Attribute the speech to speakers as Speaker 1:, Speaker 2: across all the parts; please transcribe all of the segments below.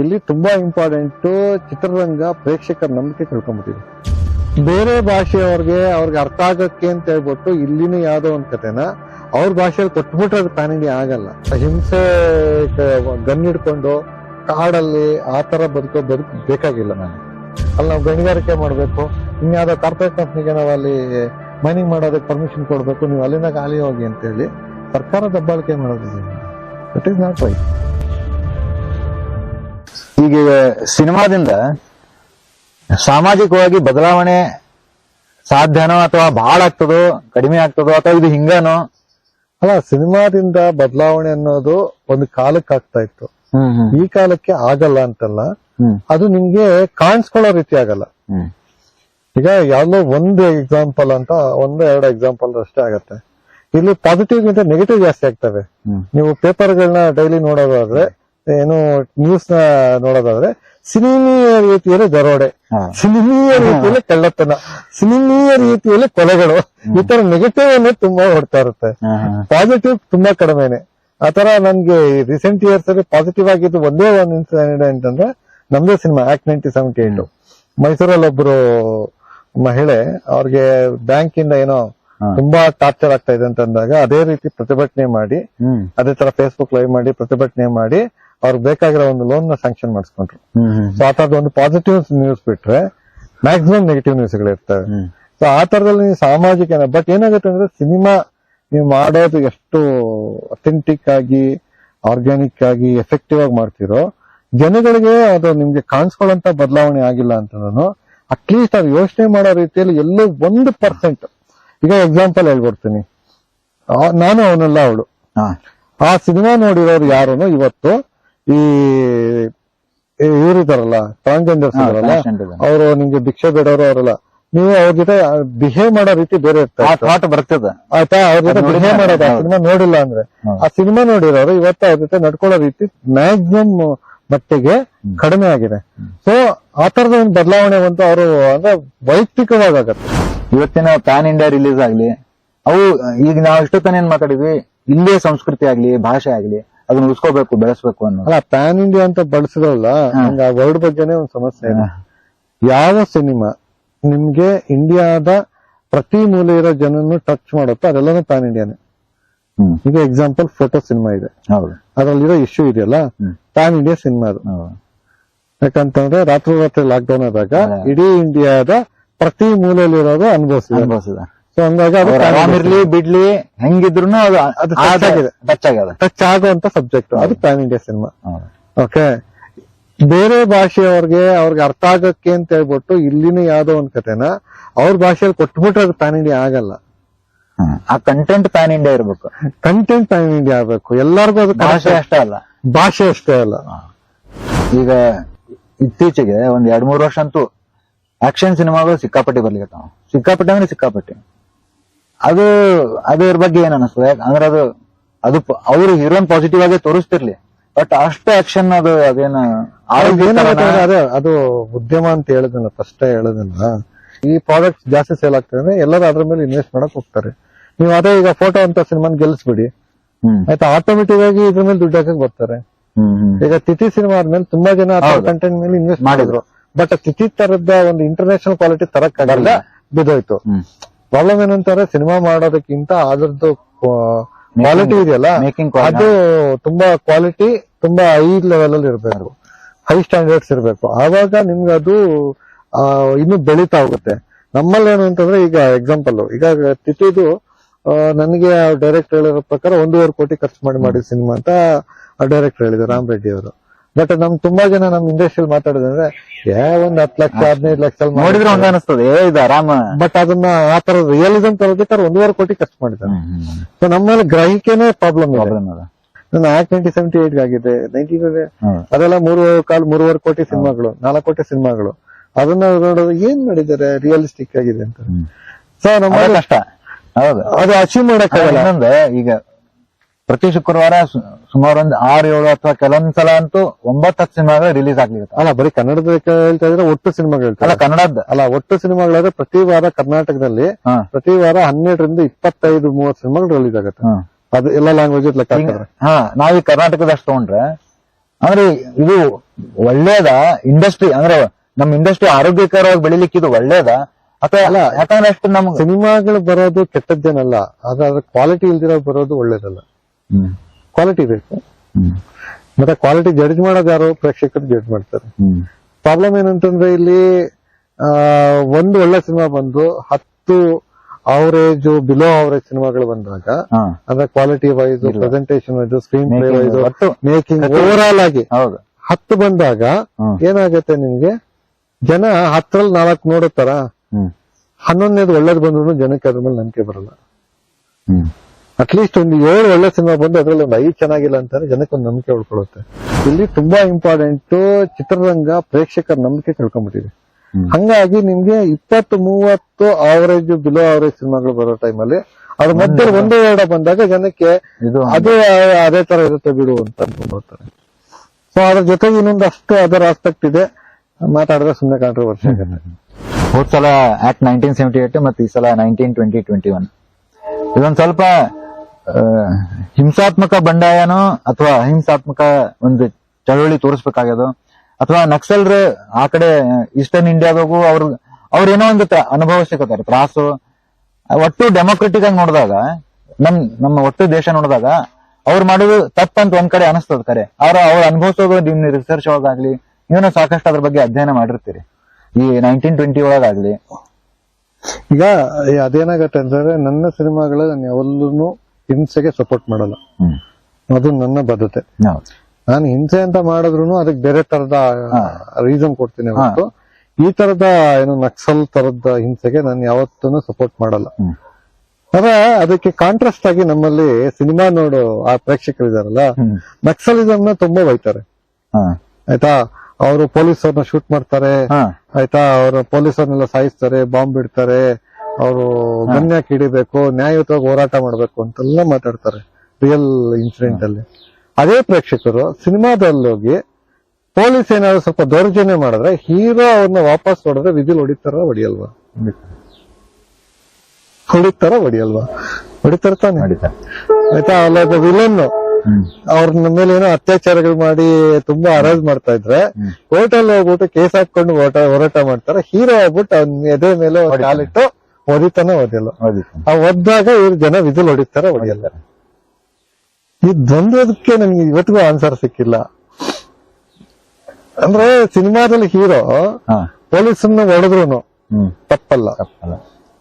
Speaker 1: ಇಲ್ಲಿ ತುಂಬಾ ಇಂಪಾರ್ಟೆಂಟ್ ಚಿತ್ರರಂಗ ಪ್ರೇಕ್ಷಕರ ನಂಬಿಕೆ ಕಳ್ಕೊಂಡ್ಬಿಟ್ಟಿದೆ ಬೇರೆ ಭಾಷೆಯವ್ರಿಗೆ ಅವ್ರಿಗೆ ಅರ್ಥ ಆಗಕ್ಕೆ ಅಂತ ಹೇಳ್ಬಿಟ್ಟು ಇಲ್ಲಿನ ಯಾವ್ದೋ ಒಂದ್ ಕಥೆನ ಅವ್ರ ಭಾಷೆಯಲ್ಲಿ ಕೊಟ್ಬಿಟ್ರೆ ಅದು ಪ್ಯಾನ್ ಇಂಡಿಯಾ ಆಗಲ್ಲ. ಹಿಂಸೆ ಗನ್ ಹಿಡ್ಕೊಂಡು ಕಾಡಲ್ಲಿ ಆ ತರ ಬದುಕೋ ಬದುಕು ಬೇಕಾಗಿಲ್ಲ ನಾನು ಅಲ್ಲಿ ನಾವು ಗಣಿಗಾರಿಕೆ ಮಾಡ್ಬೇಕು. ಇನ್ಯಾವುದೋ ಕಾರ್ಪೊರೇಟ್ ಕಂಪ್ನಿಗೆ ನಾವು ಅಲ್ಲಿ ಮೈನಿಂಗ್ ಮಾಡೋದಕ್ಕೆ ಪರ್ಮಿಷನ್ ಕೊಡ್ಬೇಕು. ನೀವು ಅಲ್ಲಿಂದ ಖಾಲಿ ಹೋಗಿ ಅಂತ ಹೇಳಿ ಸರ್ಕಾರ ದಬ್ಬಾಳಿಕೆ ಮಾಡೋದಿದೆ. ದಟ್ ಈಸ್ ನಾಟ್ ರೈಟ್
Speaker 2: ಈಗ ಸಿನಿಮಾದಿಂದ ಸಾಮಾಜಿಕವಾಗಿ ಬದಲಾವಣೆ ಸಾಧ್ಯನೋ ಅಥವಾ ಬಹಳ ಆಗ್ತದೋ ಕಡಿಮೆ ಆಗ್ತದೋ ಅಥವಾ ಇದು ಹಿಂಗನೋ?
Speaker 1: ಅಲ್ಲ ಸಿನಿಮಾದಿಂದ ಬದಲಾವಣೆ ಅನ್ನೋದು ಒಂದು ಕಾಲಕ್ಕೆ ಆಗ್ತಾ ಇತ್ತು. ಈ ಕಾಲಕ್ಕೆ ಆಗಲ್ಲ ಅಂತಲ್ಲ ಅದು ನಿಮ್ಗೆ ಕಾಣಿಸ್ಕೊಳ್ಳೋ ರೀತಿ ಆಗಲ್ಲ. ಈಗ ಯಾವ್ದೋ ಒಂದು ಎಕ್ಸಾಂಪಲ್ ಅಂತ ಒಂದು ಎರಡು ಎಕ್ಸಾಂಪಲ್ ಅಷ್ಟೇ ಆಗತ್ತೆ. ಇಲ್ಲಿ ಪಾಸಿಟಿವ್ ಗಿಂತ ನೆಗೆಟಿವ್ ಜಾಸ್ತಿ ಆಗ್ತವೆ. ನೀವು ಪೇಪರ್ಗಳನ್ನ ಡೈಲಿ ನೋಡೋದಾದ್ರೆ ಏನು ನ್ಯೂಸ್ನ ನೋಡೋದಾದ್ರೆ ಸಿನಿಮೀಯ ರೀತಿಯಲ್ಲಿ ದರೋಡೆ. ಸಿನಿಮೀಯ ರೀತಿಯಲ್ಲಿ ಕಳ್ಳತನ ಸಿನಿಮೀಯ ರೀತಿಯಲ್ಲಿ ಕೊಲೆಗಳು ಈ ತರ ನೆಗೆಟಿವ್ ಅನ್ನೇ ತುಂಬಾ ಹೊಡ್ತಾ ಇರುತ್ತೆ. ಪಾಸಿಟಿವ್ ತುಂಬಾ ಕಡಿಮೆನೆ. ಆತರ ನನ್ಗೆ ರೀಸೆಂಟ್ ಇಯರ್ಸ್ ಅಲ್ಲಿ ಪಾಸಿಟಿವ್ ಆಗಿದ್ದು ಒಂದೇ ಒಂದು ಇನ್ಸಿಡೆಂಟ್ ಅಂದ್ರೆ ನಮ್ದೇ cinema act ninety seventy eight ಮೈಸೂರಲ್ಲಿ ಒಬ್ರು ಮಹಿಳೆ ಅವ್ರಿಗೆ ಬ್ಯಾಂಕ್ ಇಂದ ಏನೋ ತುಂಬಾ ಟಾರ್ಚರ್ ಆಗ್ತಾ ಇದೆ ಅಂತ ಅಂದಾಗ ಅದೇ ರೀತಿ ಪ್ರತಿಭಟನೆ ಮಾಡಿ ಅದೇ ತರ ಫೇಸ್ಬುಕ್ ಲೈವ್ ಮಾಡಿ ಪ್ರತಿಭಟನೆ ಮಾಡಿ ಅವ್ರಿಗೆ ಬೇಕಾಗಿರೋ ಒಂದು ಲೋನ್ನ ಸ್ಯಾಂಕ್ಷನ್ ಮಾಡಿಸ್ಕೊಂಡ್ರು. ಸೊ ಆ ತರದ ಒಂದು ಪಾಸಿಟಿವ್ ನ್ಯೂಸ್ ಬಿಟ್ರೆ ಮ್ಯಾಕ್ಸಿಮಮ್ ನೆಗೆಟಿವ್ ನ್ಯೂಸ್ಗಳು ಇರ್ತವೆ. ಸೊ ಆ ತರದಲ್ಲಿ ನೀವು ಸಾಮಾಜಿಕ ಬಟ್ ಏನಾಗುತ್ತೆ ಅಂದ್ರೆ ಸಿನಿಮಾ ನೀವು ಮಾಡೋದು ಎಷ್ಟು ಅಥೆಂಟಿಕ್ ಆಗಿ ಆರ್ಗ್ಯಾನಿಕ್ ಆಗಿ ಎಫೆಕ್ಟಿವ್ ಆಗಿ ಮಾಡ್ತಿರೋ ಜನಗಳಿಗೆ ಅದು ನಿಮ್ಗೆ ಕಾಣಿಸ್ಕೊಳ್ಳಂತ ಬದಲಾವಣೆ ಆಗಿಲ್ಲ ಅಂತಂದ್ರೂ ಅಟ್ಲೀಸ್ಟ್ ಅದು ಯೋಚನೆ ಮಾಡೋ ರೀತಿಯಲ್ಲಿ ಎಲ್ಲೋ ಒಂದು ಪರ್ಸೆಂಟ್ ಈಗ ಎಕ್ಸಾಂಪಲ್ ಹೇಳ್ಕೊಡ್ತೀನಿ ನಾನು ಅವನಲ್ಲ ಅವಳು. ಆ ಸಿನಿಮಾ ನೋಡಿರೋರು ಯಾರು ಇವತ್ತು ಈ ಇವರಿದಾರಲ್ಲ ಟ್ರಾನ್ಸ್ಜೆಂಡರ್ಸ್ ಇದಾರಲ್ಲ ಅವರು ನಿಮ್ಗೆ ಭಿಕ್ಷೆ ಬೇಡವರು ಅವರಲ್ಲ. ನೀವು ಅವ್ರ ಜೊತೆ ಬಿಹೇವ್ ಮಾಡೋ ರೀತಿ ಬೇರೆ ಇರ್ತಾರೆ
Speaker 2: ಥಾಟ್ ಬರ್ತದ.
Speaker 1: ಆಯ್ತಾ? ಅವ್ರ ಜೊತೆ ಬಿಹೇವ್. ಮಾಡೋದು ಆ. ಸಿನಿಮಾ ನೋಡಿಲ್ಲ ಅಂದ್ರೆ. ಆ ಸಿನಿಮಾ ನೋಡಿರೋರು ಇವತ್ತು ಅವ್ರ ಜೊತೆ ನಡ್ಕೊಳ್ಳೋ ರೀತಿ ಮ್ಯಾಕ್ಸಿಮಮ್ ಮಟ್ಟಿಗೆ ಕಡಿಮೆ ಆಗಿದೆ. ಸೊ ಆ ತರದ ಒಂದು ಬದಲಾವಣೆ ಬಂತು ಅವರು ಅಂದ್ರೆ ವೈಯಕ್ತಿಕವಾಗಿ ಆಗತ್ತೆ
Speaker 2: ಇವತ್ತಿನ ಪ್ಯಾನ್ ಇಂಡಿಯಾ ರಿಲೀಸ್ ಆಗ್ಲಿ ಅವು ಈಗ ನಾವು ಇಷ್ಟೊತ್ತನ ಏನ್ ಮಾತಾಡಿದ್ವಿ ಇಲ್ಲೇ ಸಂಸ್ಕೃತಿ ಆಗ್ಲಿ ಭಾಷೆ ಆಗ್ಲಿ ಅದನ್ನ ಉಳಿಸ್ಕೋಬೇಕು ಬೆಳೆಸ್ಬೇಕು ಅನ್ನೋ
Speaker 1: ಅಲ್ಲ ಪ್ಯಾನ್ ಇಂಡಿಯಾ ಅಂತ ಬಳಸಿದ್ರಲ್ಲ ನಂಗೆ ಆ ವರ್ಡ್ ಬಗ್ಗೆನೇ ಒಂದು ಸಮಸ್ಯೆ ಇದೆ. ಯಾವ ಸಿನಿಮಾ ನಿಮ್ಗೆ ಇಂಡಿಯಾದ ಪ್ರತಿ ಮೂಲೆ ಇರೋ ಜನನ್ನು ಟಚ್ ಮಾಡುತ್ತೋ ಅದೆಲ್ಲನೂ ಪ್ಯಾನ್ ಇಂಡಿಯಾನೇ ಈಗ ಎಕ್ಸಾಂಪಲ್ ಫೋಟೋ ಸಿನಿಮಾ ಇದೆ. ಅದ್ರಲ್ಲಿರೋ ಇಶ್ಯೂ ಇದೆಯಲ್ಲ. ಪ್ಯಾನ್ ಇಂಡಿಯಾ ಸಿನಿಮಾ ಅದು. ಯಾಕಂತಂದ್ರೆ ರಾತ್ರಿ ರಾತ್ರಿ ಲಾಕ್ಡೌನ್ ಆದಾಗ ಇಡೀ ಇಂಡಿಯಾದ ಪ್ರತಿ ಮೂಲೆಯಲ್ಲಿರೋದು ಅನುಭವಿಸಿದೆ
Speaker 2: ಅನುಭವಿಸಿದ
Speaker 1: ಸೊ ಹಂಗಾಗಿ ಅದು
Speaker 2: ಆರಾಮಿರ್ಲಿ ಬಿಡ್ಲಿ ಹೆಂಗಿದ್ರು ಅದು
Speaker 1: ಅದು ಟಚ್ ಆಗಿದೆ.
Speaker 2: ಟಚ್ ಆಗ್ಯದ
Speaker 1: ಟಚ್ ಆಗುವಂತ ಸಬ್ಜೆಕ್ಟ್ ಅದು. ಪ್ಯಾನ್ ಇಂಡಿಯಾ ಸಿನಿಮಾ ಓಕೆ ಬೇರೆ ಭಾಷೆಯವ್ರಿಗೆ ಅವ್ರಿಗೆ ಅರ್ಥ ಆಗಕ್ಕೆ ಅಂತ ಹೇಳ್ಬಿಟ್ಟು ಇಲ್ಲಿನ ಯಾವ್ದೋ ಒಂದ್ ಕತೆನ ಅವ್ರ ಭಾಷೆಯಲ್ಲಿ ಕೊಟ್ಬಿಟ್ರೆ ಅದು ಪ್ಯಾನ್ ಇಂಡಿಯಾ ಆಗಲ್ಲ.
Speaker 2: ಆ ಕಂಟೆಂಟ್ ಪ್ಯಾನ್ ಇಂಡಿಯಾ ಇರ್ಬೇಕು.
Speaker 1: ಕಂಟೆಂಟ್ ಪ್ಯಾನ್ ಇಂಡಿಯಾ ಆಗ್ಬೇಕು. ಎಲ್ಲರಿಗೂ ಅದು
Speaker 2: ಭಾಷೆ ಅಷ್ಟೇ ಅಲ್ಲ.
Speaker 1: ಭಾಷೆ ಅಷ್ಟೇ ಅಲ್ಲ.
Speaker 2: ಈಗ ಇತ್ತೀಚೆಗೆ ಒಂದ್ ಎರಡ್ ಮೂರ್ ವರ್ಷ ಅಂತೂ ಆಕ್ಷನ್ ಸಿನಿಮಾಗಳು ಸಿಕ್ಕಾಪಟ್ಟಿ ಬರ್ಲಿಕ್ಕೆ ಸಿಕ್ಕಾಪಟ್ಟಿ ಅಂದ್ರೆ ಸಿಕ್ಕಾಪಟ್ಟಿ. ಅದು ಅದ್ರ ಬಗ್ಗೆ ಏನ್ ಅನಿಸ್ತದೆ? ಅಂದ್ರೆ ಅದು ಅದು ಅವರು ಹೀರೋನ್ ಪಾಸಿಟಿವ್ ಆಗಿ ತೋರಿಸ್ತಿರ್ಲಿ. ಬಟ್ ಅಷ್ಟು ಆಕ್ಷನ್ ಅದು ಅದೇನ
Speaker 1: ಅದೇ ಅದು ಉದ್ಯಮ ಅಂತ ಹೇಳೋದಿಲ್ಲ ಫಸ್ಟ್ ಹೇಳೋದನ್ನ ಈ ಪ್ರಾಡಕ್ಟ್ ಜಾಸ್ತಿ ಸೇಲ್ ಆಗ್ತದೆ ಅಂದ್ರೆ ಎಲ್ಲರೂ ಅದ್ರ ಮೇಲೆ ಇನ್ವೆಸ್ಟ್ ಮಾಡಕ್ ಹೋಗ್ತಾರೆ. ನೀವು ಅದೇ ಈಗ ಫೋಟೋ ಅಂತ ಸಿನಿಮಾನ್
Speaker 2: ಗೆಲ್ಸ್ಬಿಡಿ.
Speaker 1: ಆಯ್ತಾ? ಆಟೋಮೆಟಿಕ್ ಆಗಿ ಇದ್ರ ಮೇಲೆ ದುಡ್ಡು ಹಾಕಕ್ ಬರ್ತಾರೆ. ಈಗ ತಿಥಿ ಸಿನಿಮಾ ಆದ್ಮೇಲೆ ತುಂಬಾ ಜನ. ಕಂಟೆಂಟ್ ಮೇಲೆ ಇನ್ವೆಸ್ಟ್
Speaker 2: ಮಾಡಿದ್ರು.
Speaker 1: ಬಟ್ ತಿಥಿ ತರದ ಒಂದು ಇಂಟರ್ನ್ಯಾಷನಲ್ ಕ್ವಾಲಿಟಿ ತರಕ್ ಬಿದ್ದೋಯ್ತು. ಪ್ರಾಬ್ಲಮ್ ಏನಂತಾರೆ ಸಿನಿಮಾ ಮಾಡೋದಕ್ಕಿಂತ ಅದ್ರದ್ದು ಕ್ವಾಲಿಟಿ ಇದೆಯಲ್ಲ. ಅದು ತುಂಬಾ ಕ್ವಾಲಿಟಿ ತುಂಬಾ ಹೈ ಲೆವೆಲ್ ಅಲ್ಲಿ ಇರಬೇಕು ಹೈ ಸ್ಟ್ಯಾಂಡರ್ಡ್ಸ್ ಇರಬೇಕು. ಆವಾಗ ನಿಮ್ಗೆ ಅದು ಇನ್ನು ಬೆಳೀತಾ ಹೋಗುತ್ತೆ. ನಮ್ಮಲ್ಲಿ ಏನು ಅಂತಂದ್ರೆ ಈಗ ಎಕ್ಸಾಂಪಲ್ ಈಗ ತಿಥಿದು ಆ, ನನಗೆ ಡೈರೆಕ್ಟ್ ಹೇಳಿರೋ ಪ್ರಕಾರ ಒಂದೂವರೆ ಕೋಟಿ ಖರ್ಚು ಮಾಡಿ ಮಾಡಿದ ಸಿನಿಮಾ ಅಂತ ಡೈರೆಕ್ಟರ್ ಹೇಳಿದ್ರು ರಾಮ್ ರೆಡ್ಡಿ ಅವರು. ಬಟ್ ನಮ್ ತುಂಬಾ ಜನ ನಮ್ ಇಂಡಸ್ಟ್ರಿಯಲ್ಲಿ ಮಾತಾಡೋದಂದ್ರೆ ಏ ಒಂದ್ ಹತ್ ಲಕ್ಷ ಹದಿನೈದು ಲಕ್ಷ
Speaker 2: ನೋಡಿದ್ರೆ ಹಂಗ ಅನಿಸ್ತದೆ ಏ ಇದು ಆರಾಮ.
Speaker 1: ಬಟ್ ಅದನ್ನ ಆ ತರ ರಿಯಲಿಸಮ್ ತರೋದಕ್ಕೆ ಅವ್ರು ಒಂದೂವರೆ ಕೋಟಿ ಖರ್ಚು ಮಾಡಿದ್ದಾರೆ. ಸೊ ನಮ್ಮಲ್ಲಿ ಗ್ರಹಿಕೆನೇ ಪ್ರಾಬ್ಲಮ್ ಇದೆ. ನನ್ನ ಆಕ್ಟ್ ನೈನ್ಟಿ ಸೆವೆಂಟಿ ಏಟ್ ಆಗಿದೆ ನೈನ್ಟಿ. ಅದೆಲ್ಲ ಮೂರು ಕಾಲ್ ಮೂರುವರೆ ಕೋಟಿ ಸಿನಿಮಾಗಳು ನಾಲ್ಕು ಕೋಟಿ ಸಿನಿಮಾಗಳು. ಅದನ್ನ ನೋಡೋದು ಏನ್ ಮಾಡಿದ್ದಾರೆ? ರಿಯಲಿಸ್ಟಿಕ್ ಆಗಿದೆ ಅಂತ. ಸೊ ನಮ್ಮ
Speaker 2: ಕಷ್ಟ. ಹೌದು.
Speaker 1: ಅದು ಅಚೀವ್ ಮಾಡಕ್ಕಾಗಲ್ಲ.
Speaker 2: ಈಗ ಪ್ರತಿ ಶುಕ್ರವಾರ ಸುಮಾರು ಒಂದ್ ಆರು ಏಳು ಅಥವಾ ಕೆಲವೊಂದ್ ಸಲ ಅಂತೂ ಒಂಬತ್ತು ಹತ್ತು ಸಿನಿಮಾಗಳು ರಿಲೀಸ್ ಆಗ್ಲಿಕ್ಕೆ
Speaker 1: ಅಲ್ಲ ಬರೀ ಕನ್ನಡದ ಹೇಳ್ತಾ ಇದ್ರೆ ಒಟ್ಟು ಸಿನಿಮಾಗಳು
Speaker 2: ಅಲ್ಲ ಕನ್ನಡದ
Speaker 1: ಅಲ್ಲ ಒಟ್ಟು ಸಿನಿಮಾಗಳಾದ್ರೆ ಪ್ರತಿ ವಾರ ಕರ್ನಾಟಕದಲ್ಲಿ ಪ್ರತಿ ವಾರ ಹನ್ನೆರಡರಿಂದ ಇಪ್ಪತ್ತೈದು ಮೂವತ್ತು ಸಿನಿಮಾಗಳು ರಿಲೀಸ್ ಆಗುತ್ತೆ. ಅದು ಎಲ್ಲ ಲ್ಯಾಂಗ್ವೇಜ್ ಲೆಕ್ಕ
Speaker 2: ಹಾ ನಾವ್ ಈ ಅಷ್ಟು ತಗೊಂಡ್ರೆ ಅಂದ್ರೆ ಇದು ಒಳ್ಳೇದ? ಇಂಡಸ್ಟ್ರಿ ಅಂದ್ರೆ ನಮ್ಮ ಇಂಡಸ್ಟ್ರಿ ಆರೋಗ್ಯಕರವಾಗಿ ಬೆಳಿಲಿಕ್ಕೆ ಇದು ಒಳ್ಳೇದ? ಅಥವಾ
Speaker 1: ಅಲ್ಲ.
Speaker 2: ಯಾಕಂದ್ರೆ ಅಷ್ಟು ನಮ್ಗೆ
Speaker 1: ಸಿನಿಮಾಗಳು ಬರೋದು ಕೆಟ್ಟದ್ದೇನಲ್ಲ ಅದ್ರ ಕ್ವಾಲಿಟಿ ಇಲ್ದಿರೋ ಬರೋದು ಒಳ್ಳೇದಲ್ಲ. ಕ್ವಾಲಿಟಿ ಬೇಕು. ಮತ್ತೆ ಕ್ವಾಲಿಟಿ ಜಡ್ಜ್ ಮಾಡೋದು ಯಾರು ಪ್ರೇಕ್ಷಕರು ಜಡ್ಜ್ ಮಾಡ್ತಾರೆ. ಪ್ರಾಬ್ಲಮ್ ಏನಂತಂದ್ರೆ ಇಲ್ಲಿ ಒಂದು ಒಳ್ಳೆ ಸಿನಿಮಾ ಬಂದು ಹತ್ತು ಅವರೇಜ್ ಬಿಲೋ ಅವರೇಜ್ ಸಿನಿಮಾಗಳು ಬಂದಾಗ ಅಂದ್ರೆ quality wise presentation wise screenplay wise making overall ಆಗಿ ಹತ್ತು ಬಂದಾಗ. ಏನಾಗುತ್ತೆ ನಿಮ್ಗೆ? ಜನ ಹತ್ತರಲ್ಲಿ ನಾಲ್ಕು ನೋಡುತ್ತಾರ? ಹನ್ನೊಂದನೇದು ಒಳ್ಳೇದು ಬಂದ್ರು ಜನಕ್ಕೆ ಅದ್ರ ಮೇಲೆ ನಂಬಿಕೆ ಬರಲ್ಲ. ಅಟ್ಲೀಸ್ಟ್ ಒಂದು ಏಳು ಒಳ್ಳೆ ಸಿನಿಮಾ ಬಂದು ಅದರಲ್ಲಿ ಒಂದು ಐದು ಚೆನ್ನಾಗಿಲ್ಲ ಅಂತಾರೆ ಜನಕ್ಕೆ ಒಂದು ನಂಬಿಕೆ ಉಳ್ಕೊಳ್ಳುತ್ತೆ. ಇಲ್ಲಿ ತುಂಬಾ ಇಂಪಾರ್ಟೆಂಟ್ ಚಿತ್ರರಂಗ ಪ್ರೇಕ್ಷಕರ ನಂಬಿಕೆ ಕಳ್ಕೊಂಡ್ಬಿಟ್ಟಿದೆ. ಹಂಗಾಗಿ ನಿಮ್ಗೆ ಇಪ್ಪತ್ತು ಮೂವತ್ತು ಆವರೇಜ್ ಬಿಲೋ ಅವರೇಜ್ ಸಿನಿಮಾಗಳು ಬರೋ ಟೈಮಲ್ಲಿ ಅದ್ರ ಮಧ್ಯೆ ಒಂದೇ ಎರಡ ಬಂದಾಗ ಜನಕ್ಕೆ ಅದೇ ಅದೇ ತರ ಇರುತ್ತೆ ಬಿಡು ಅಂತ ಅನ್ಕೊಂಡ್ಬಿಡ್ತಾರೆ. ಸೊ ಅದ್ರ ಜೊತೆಗೆ ಇನ್ನೊಂದಷ್ಟು ಅದರ ಆಸ್ಪೆಕ್ಟ್ ಇದೆ. ಮಾತಾಡಿದ್ರೆ ಸುಮ್ಮನೆ ಕಾಂಟ್ರವರ್ಸಿ ವರ್ಷ
Speaker 2: ಹೋದ್ ಸಲ ಆಕ್ಟ್ ನೈನ್ಟೀನ್ ಸೆವೆಂಟಿ ಏಟ್ ಮತ್ತೆ ಈ ಸಲ ನೈನ್ಟೀನ್ ಟ್ವೆಂಟಿ ಟ್ವೆಂಟಿ ಒನ್ ಇದೊಂದ್ ಸ್ವಲ್ಪ ಹಿಂಸಾತ್ಮಕ ಬಂಡಾಯನೋ ಅಥವಾ ಅಹಿಂಸಾತ್ಮಕ ಒಂದು ಚಳವಳಿ ತೋರಿಸ್ಬೇಕಾಗ್ಯದೋ, ಅಥವಾ ನಕ್ಸಲ್ರ ಆ ಕಡೆ ಈಸ್ಟರ್ನ್ ಇಂಡಿಯಾದಾಗೂ ಅವ್ರ ಏನೋ ಒಂದು ತ- ಅನುಭವ ಸಿಗತ್ತಾರೆ ತ್ರಾಸು. ಒಟ್ಟು ಡೆಮೋಕ್ರೆಟಿಕ್ ಆಗಿ ನೋಡಿದಾಗ, ನಮ್, ನಮ್ಮ ಒಟ್ಟು ದೇಶ ನೋಡಿದಾಗ, ಅವ್ರು ಮಾಡೋದು ತಪ್ಪಂತ ಒಂದ್ ಕಡೆ ಅನಿಸ್ತದ ಕರೆ ಅವ್ರ ಅವ್ರ ಅನುಭವಿಸೋದು ನಿಮ್ ರಿಸರ್ಚ್ ಒಳಗಾಗ್ಲಿ ನೀವೇನೋ ಸಾಕಷ್ಟು ಅದ್ರ ಬಗ್ಗೆ ಅಧ್ಯಯನ ಮಾಡಿರ್ತೀರಿ. ಈ ನೈನ್ಟೀನ್ ಟ್ವೆಂಟಿ ಒಳಗಾಗ್ಲಿ.
Speaker 1: ಈಗ ಅದೇನಾಗತ್ತೆ ಅಂದ್ರೆ, ನನ್ನ ಸಿನಿಮಾಗಳು ನಾನು ಯಾವಲ್ಲೂ ಹಿಂಸೆಗೆ ಸಪೋರ್ಟ್ ಮಾಡಲ್ಲ. ಅದು ನನ್ನ ಬದ್ಧತೆ. ನಾನು ಹಿಂಸೆ ಅಂತ ಮಾಡಿದ್ರು ಅದಕ್ಕೆ ಬೇರೆ ತರದ ರೀಸನ್ ಕೊಡ್ತೀನಿ. ಹೊರತು. ಈ ತರದ ಏನು ನಕ್ಸಲ್ ತರದ ಹಿಂಸೆಗೆ ನಾನು ಯಾವತ್ತೂ ಸಪೋರ್ಟ್ ಮಾಡಲ್ಲ.
Speaker 2: ಅದ
Speaker 1: ಆದ್ರೆ ಅದಕ್ಕೆ ಕಾಂಟ್ರಾಸ್ಟ್ ಆಗಿ ನಮ್ಮಲ್ಲಿ ಸಿನಿಮಾ ನೋಡು ಆ ಪ್ರೇಕ್ಷಕರು ಇದಾರಲ್ಲ ನಕ್ಸಲಿಸಮ್ನ ತುಂಬಾ ಬೈತಾರೆ ಆಯ್ತಾ? ಅವರು ಪೊಲೀಸರ್ನ ಶೂಟ್ ಮಾಡ್ತಾರೆ. ಆಯ್ತಾ? ಅವರು ಪೊಲೀಸರ್ನೆಲ್ಲ ಸಾಯಿಸ್ತಾರೆ ಬಾಂಬ್ ಬಿಡ್ತಾರೆ. ಅವರು ಗಣ್ಯಕ್ಕೆ ಹಿಡಿಬೇಕು ನ್ಯಾಯಯುತವಾಗಿ ಹೋರಾಟ ಮಾಡ್ಬೇಕು ಅಂತೆಲ್ಲ ಮಾತಾಡ್ತಾರೆ ರಿಯಲ್ ಇನ್ಸಿಡೆಂಟ್ ಅಲ್ಲಿ. ಅದೇ ಪ್ರೇಕ್ಷಕರು ಸಿನಿಮಾದಲ್ಲಿ ಹೋಗಿ ಪೊಲೀಸ್ ಏನಾದ್ರು ಸ್ವಲ್ಪ ದೌರ್ಜನ್ಯ ಮಾಡಿದ್ರೆ ಹೀರೋ ಅವ್ರನ್ನ ವಾಪಸ್ ಹೊಡೆದ್ರೆ ವಿಧಿಲ್ ಹೊಡಿತಾರ ಹೊಡಿಯಲ್ವಾ? ಹೊಡಿತಾರ ಹೊಡಿಯಲ್ವಾ? ಹೊಡಿತಾರ ತಾನೆ. ಆಯ್ತಾ ಅಲ್ಲ ಒಬ್ಬ ವಿಲನ್ ಅವ್ರ ಮೇಲೆ ಏನೋ ಅತ್ಯಾಚಾರಗಳು ಮಾಡಿ ತುಂಬಾ ಅರಾಜ್ ಮಾಡ್ತಾ ಇದ್ರೆ
Speaker 2: ಹೋಟೆಲ್
Speaker 1: ಕೋರ್ಟ್ ಅಲ್ಲಿ ಹೋಗ್ಬಿಟ್ಟು ಕೇಸ್ ಹಾಕೊಂಡು ಹೋರಾಟ ಮಾಡ್ತಾರೆ. ಹೀರೋ ಆಗ್ಬಿಟ್ಟು ಅವ್ನ ಎದೆ ಮೇಲೆ ಕಾಲಿಟ್ಟು ಹೊಡಿತಾನೆ ಹೊದಿಲ್ಲ ಆ ಒದ್ದಾಗ ಇವ್ರ ಜನ ವಿದಿಲ್ ಹೊಡಿತಾರೆ ಹೊಡಿಯಲ್ಲ. ಈ ದ್ವಂದ್ವದಕ್ಕೆ ನನ್ಗೆ ಇವತ್ತಿಗೂ ಆನ್ಸರ್ ಸಿಕ್ಕಿಲ್ಲ. ಅಂದ್ರೆ ಸಿನಿಮಾದಲ್ಲಿ ಹೀರೋ
Speaker 2: ಹಾ.
Speaker 1: ಪೊಲೀಸನ್ನ ಹೊಡೆದ್ರು ತಪ್ಪಲ್ಲ.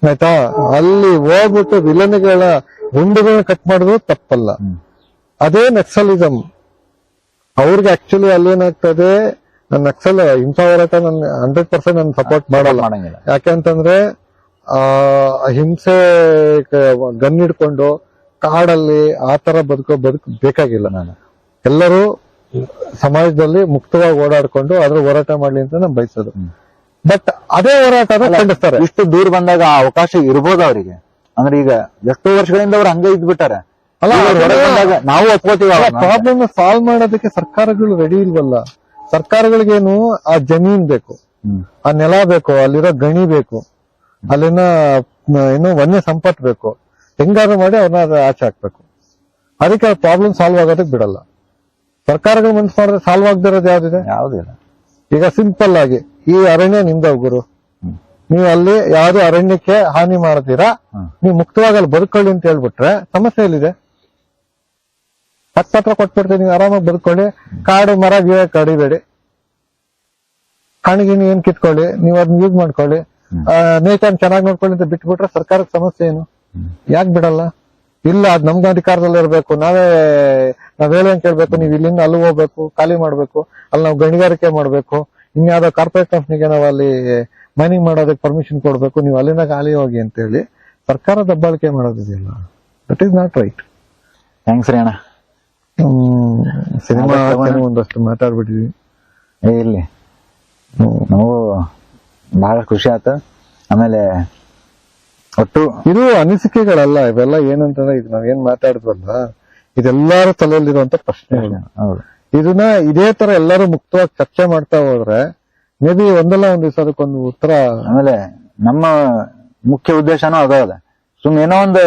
Speaker 1: ಆಯ್ತಾ? ಅಲ್ಲಿ ಹೋಗ್ಬಿಟ್ಟು ವಿಲನ್ಗಳ ಗುಂಡುಗಳನ್ನ ಕಟ್ ಮಾಡಿದ್ರು ತಪ್ಪಲ್ಲ. ಅದೇ ನಕ್ಸಲಿಸಮ್ ಅವ್ರಿಗೆ ಆಕ್ಚುಲಿ ಅಲ್ಲೇನಾಗ್ತದೆ ನನ್ನ ನಕ್ಸಲ್ ಇಂಥವರ ನನ್ನ ಹಂಡ್ರೆಡ್ ಪರ್ಸೆಂಟ್ ನಾನು ಸಪೋರ್ಟ್ ಮಾಡಲ್ಲ.
Speaker 2: ಯಾಕೆ
Speaker 1: ಯಾಕೆಂತಂದ್ರೆ ಆ ಹಿಂಸೆ ಗನ್ ಹಿಡ್ಕೊಂಡು ಕಾಡಲ್ಲಿ ಆ ತರ ಬದುಕೋ ಬದುಕು ಬೇಕಾಗಿಲ್ಲ ನಾನು. ಎಲ್ಲರೂ ಸಮಾಜದಲ್ಲಿ ಮುಕ್ತವಾಗಿ ಓಡಾಡ್ಕೊಂಡು ಅದ್ರ ಹೋರಾಟ ಮಾಡ್ಲಿ ಅಂತ ನಾನು ಬಯಸೋದು. ಬಟ್ ಅದೇ ಹೋರಾಟ ಖಂಡಿಸ್ತಾರೆ.
Speaker 2: ಇಷ್ಟು ದೂರ ಬಂದಾಗ ಆ ಅವಕಾಶ ಇರ್ಬೋದು ಅವರಿಗೆ. ಅಂದ್ರೆ ಈಗ ಎಷ್ಟೋ ವರ್ಷಗಳಿಂದ ಅವ್ರು ಹಂಗೆ ಇದ್ಬಿಟ್ಟಾರೆ.
Speaker 1: ಅಲ್ಲ,
Speaker 2: ನಾವು ಒಪ್ಕೋತೀವಿ.
Speaker 1: ಪ್ರಾಬ್ಲಮ್ ಸಾಲ್ವ್ ಮಾಡೋದಕ್ಕೆ ಸರ್ಕಾರಗಳು ರೆಡಿ ಇಲ್ವಲ್ಲ? ಸರ್ಕಾರಗಳಿಗೇನು ಆ ಜಮೀನ್ ಬೇಕು ಆ ನೆಲ ಬೇಕು ಅಲ್ಲಿರೋ ಗಣಿ ಬೇಕು ಅಲ್ಲಿನ ಏನು ವನ್ಯ ಸಂಪತ್ ಬೇಕು. ಹೆಂಗಾದ್ರು ಮಾಡಿ ಅವ್ರನ್ನ ಆಚೆ ಹಾಕ್ಬೇಕು. ಅದಕ್ಕೆ ಪ್ರಾಬ್ಲಮ್ ಸಾಲ್ವ್ ಆಗೋದಕ್ಕೆ ಬಿಡಲ್ಲ. ಸರ್ಕಾರಗಳು ಮನಸ್ಸು ಮಾಡಿದ್ರೆ ಸಾಲ್ವ್ ಆಗದಿರೋದು ಯಾವ್ದಿದೆ?
Speaker 2: ಯಾವ್ದಿಲ್ಲ
Speaker 1: ಈಗ ಸಿಂಪಲ್ ಆಗಿ ಈ ಅರಣ್ಯ ನಿಮ್ದ ಗುರು. ನೀವು ಅಲ್ಲಿ ಯಾವ್ದು ಅರಣ್ಯಕ್ಕೆ ಹಾನಿ ಮಾಡದಿರಾ ನೀವು ಮುಕ್ತವಾಗಿ ಅಲ್ಲಿ ಬದುಕೊಳ್ಳಿ ಅಂತ ಹೇಳ್ಬಿಟ್ರೆ ಸಮಸ್ಯೆ ಎಲ್ಲಿದೆ? ಹತ್ತತ್ರ ಕೊಟ್ಬಿಡ್ತೀವಿ ನೀವು ಆರಾಮಾಗಿ ಬದುಕೊಳ್ಳಿ. ಕಾಡು ಮರ ಗಿಡ ಕಡಿಬೇಡಿ. ಹಣ್ಣಿಗಿಣಿ ಏನ್ ಕಿತ್ಕೊಳ್ಳಿ ನೀವು ಅದನ್ನ ಯೂಸ್ ಮಾಡ್ಕೊಳ್ಳಿ. ನೇಚರ್ ಚೆನ್ನಾಗಿ ನೋಡ್ಕೊಳ್ಳಿ ಅಂತ ಬಿಟ್ಬಿಟ್ರೆ ಸರ್ಕಾರಕ್ಕೆ ಸಮಸ್ಯೆ ಏನು. ಯಾಕೆ ಬಿಡಲ್ಲ? ಇಲ್ಲ ಅದ್ ನಮ್ಗೆ ಅಧಿಕಾರದಲ್ಲಿ ಇರಬೇಕು. ನಾವೇ ನಾವ್ ಹೇಳಂಗ್ ಕೇಳ್ಬೇಕು ನೀವು ಇಲ್ಲಿಂದ ಅಲ್ಲಿ ಹೋಗ್ಬೇಕು ಖಾಲಿ ಮಾಡ್ಬೇಕು ಅಲ್ಲಿ ನಾವು ಗಣಿಗಾರಿಕೆ ಮಾಡ್ಬೇಕು ಇನ್ಯಾವ್ದೋ ಕಾರ್ಪೊರೇಟ್ ಕಂಪ್ನಿಗೆ ನಾವು ಅಲ್ಲಿ ಮೈನಿಂಗ್ ಮಾಡೋದಕ್ಕೆ ಪರ್ಮಿಷನ್ ಕೊಡ್ಬೇಕು ನೀವು ಅಲ್ಲಿಂದ ಖಾಲಿ ಹೋಗಿ ಅಂತ ಹೇಳಿ ಸರ್ಕಾರ ದಬ್ಬಾಳಿಕೆ ಮಾಡೋದಿದೆಯಲ್ಲ? That is not right
Speaker 2: thanks ರೀ ಅಣ್ಣ?
Speaker 1: ಸಿನಿಮಾ ಒಂದಷ್ಟು ಮಾತಾಡ್ಬಿಟ್ಟಿದ್ವಿ.
Speaker 2: ಇಲ್ಲಿ. ನಾವು ಬಹಳ ಖುಷಿ ಆತ. ಆಮೇಲೆ ಒಟ್ಟು
Speaker 1: ಇದು ಅನಿಸಿಕೆಗಳಲ್ಲ ಇವೆಲ್ಲ ಏನಂತಂದ್ರೆ ಇದು ನಾವ್ ಏನ್ ಮಾತಾಡಿದ್ವಲ್ಲ ಇದೆಲ್ಲರ ತಲೆಯಲ್ಲಿರುವಂತ ಪ್ರಶ್ನೆಗಳು. ಇದನ್ನ ಇದೇ ತರ ಎಲ್ಲರೂ ಮುಕ್ತವಾಗಿ ಚರ್ಚೆ ಮಾಡ್ತಾ ಹೋದ್ರೆ ಮೇ ಬಿ ಒಂದಲ್ಲ ಒಂದ್ ದಿವಸ ಅದಕ್ಕೊಂದು ಉತ್ತರ
Speaker 2: ಆಮೇಲೆ ನಮ್ಮ ಮುಖ್ಯ ಉದ್ದೇಶನೂ ಅದ ಅದ. ಸುಮ್ ಏನೋ ಒಂದು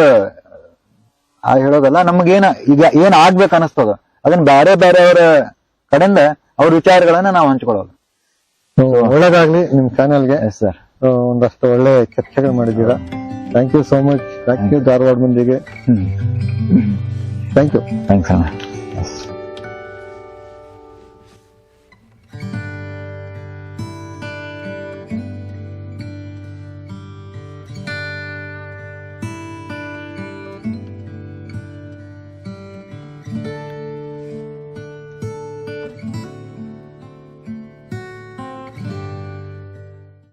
Speaker 2: ಆ ಹೇಳೋದಲ್ಲ ನಮಗೇನ ಈಗ ಏನ್ ಆಗ್ಬೇಕು ಅನಿಸ್ತದ ಅದನ್ನ ಬೇರೆ ಬೇರೆಯವರ ಅವ್ರ ಕಡೆಯಿಂದ ಅವ್ರ ವಿಚಾರಗಳನ್ನ ನಾವು ಹಂಚ್ಕೊಳ್ಳೋದು.
Speaker 1: ಒಳ್ಳೇದಾಗ್ಲಿ ನಿಮ್ ಚಾನೆಲ್ಗೆ
Speaker 2: ಸರ್
Speaker 1: ಒಂದಷ್ಟು ಒಳ್ಳೆ ಚರ್ಚೆಗಳು ಮಾಡಿದ್ದೀರಾ. Thank you so much thank you Dharwad ಮಂದಿಗೆ. ಥ್ಯಾಂಕ್ ಯು
Speaker 2: ಥ್ಯಾಂಕ್ಸ್ ಅಣ್ಣ.